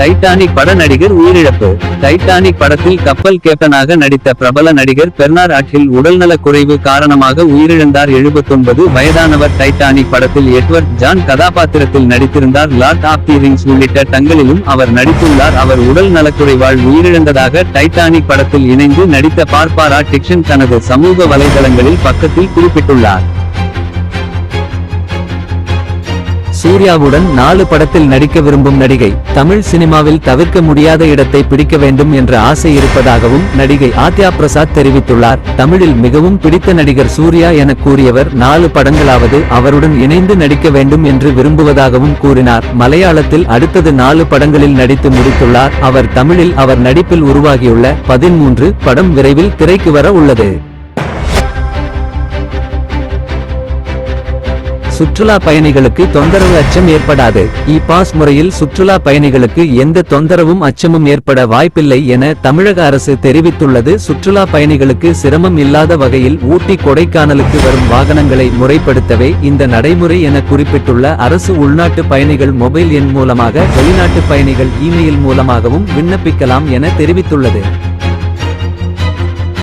Titanic பட நடிகர் உயிரிழப்பு. டைட்டானிக் படத்தில் கப்பல் கேப்டனாக நடித்த பிரபல நடிகர் பெர்னார் ஆற்றில் உடல்நலக் குறைவு காரணமாக உயிரிழந்தார் 79 வயதானவர் டைட்டானிக் படத்தில் எட்வர்ட் ஜான் கதாபாத்திரத்தில் நடித்திருந்தார். லார்ட் ஆஃப் தி ரிங்ஸ் உள்ளிட்ட தங்களிலும் அவர் நடித்துள்ளார். அவர் உடல் நலக்குறைவால் உயிரிழந்ததாக டைட்டானிக் படத்தில் இணைந்து நடித்த பார்ப்பாரா டிக்ஷன் தனது சமூக வலைதளங்களில் பக்கத்தில் குறிப்பிட்டுள்ளார். சூர்யாவுடன் நாலு படத்தில் நடிக்க விரும்பும் நடிகை தமிழ் சினிமாவில் தவிர்க்க முடியாத இடத்தை பிடிக்க வேண்டும் என்ற ஆசை இருப்பதாகவும் நடிகை ஆத்யா பிரசாத் தெரிவித்துள்ளார். தமிழில் மிகவும் பிடித்த நடிகர் சூர்யா என கூறியவர் நாலு படங்களாவது அவருடன் இணைந்து நடிக்க வேண்டும் என்று விரும்புவதாகவும் கூறினார். மலையாளத்தில் அடுத்தது நாலு படங்களில் நடித்து முடித்துள்ளார். அவர் தமிழில் அவர் நடிப்பில் உருவாகியுள்ள பதிமூன்று படம் விரைவில் திரைக்கு வர உள்ளது. சுற்றுலா பயணிகளுக்கு தொந்தரவு அச்சம் ஏற்படாது. இ பாஸ் முறையில் சுற்றுலா பயணிகளுக்கு எந்த தொந்தரவும் அச்சமும் ஏற்பட வாய்ப்பில்லை என தமிழக அரசு தெரிவித்துள்ளது. சுற்றுலா பயணிகளுக்கு சிரமம் இல்லாத வகையில் ஊட்டி கொடைக்கானலுக்கு வரும் வாகனங்களை முறைப்படுத்தவே இந்த நடைமுறை என குறிப்பிட்டுள்ள அரசு உள்நாட்டு பயணிகள் மொபைல் எண் மூலமாக வெளிநாட்டு பயணிகள் இமெயில் மூலமாகவும் விண்ணப்பிக்கலாம் என தெரிவித்துள்ளது.